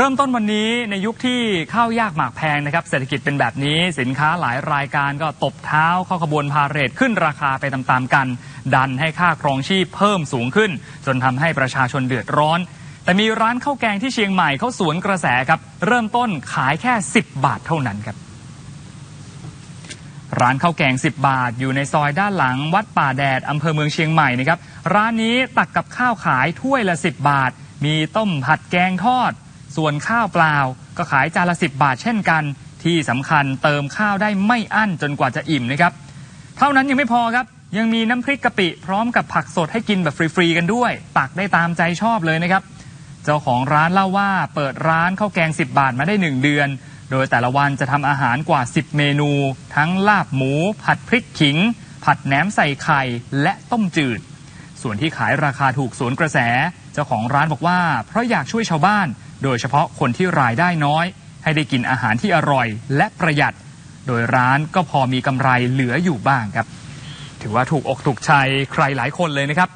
เริ่มต้นวันนี้ในยุคที่ข้าวยากหมากแพงนะครับเศรษฐกิจเป็นแบบนี้สินค้าหลายรายการก็ตบเท้าเข้าขบวนพาเหรดขึ้นราคาไปตามๆกัน ดันให้ค่าครองชีพเพิ่มสูงขึ้น จนทำให้ประชาชนเดือดร้อน แต่มีร้านข้าวแกงที่เชียงใหม่เขาสวนกระแสครับเริ่มต้นขายแค่ 10 บาทเท่านั้นครับร้านข้าวแกง 10 บาท อยู่ในซอยด้านหลัง วัดป่าแดดอำเภอเมืองเชียงใหม่นะครับร้านนี้ตักกับข้าวขายถ้วยละ 10 บาท มีต้มผัดแกงทอด ส่วนข้าวเปล่าก็ขายจานละ 10 บาทเช่นกัน ที่สำคัญเติมข้าวได้ไม่อั้นจนกว่าจะอิ่มนะครับ เท่านั้นยังไม่พอครับ ยังมีน้ำพริกกะปิ พร้อมกับผักสดให้กินแบบฟรีๆกันด้วย ตักได้ตามใจชอบเลยนะครับ เจ้าของร้านเล่าว่าเปิดร้านข้าวแกง 10 บาทมาได้ 1 เดือน โดยแต่ละวันจะทำอาหารกว่า 10 เมนู ทั้งลาบหมู ผัดพริกขิง ผัดแหนมใส่ไข่และต้มจืด ส่วนที่ขายราคาถูกสวนกระแส เจ้าของร้านบอกว่า เพราะอยากช่วยชาวบ้าน โดยเฉพาะคนที่รายได้น้อย ให้ได้กินอาหารที่อร่อยและประหยัด โดยร้านก็พอมีกำไรเหลืออยู่บ้างครับ ถือว่าถูกอกถูกใจใครหลายคนเลยนะครับ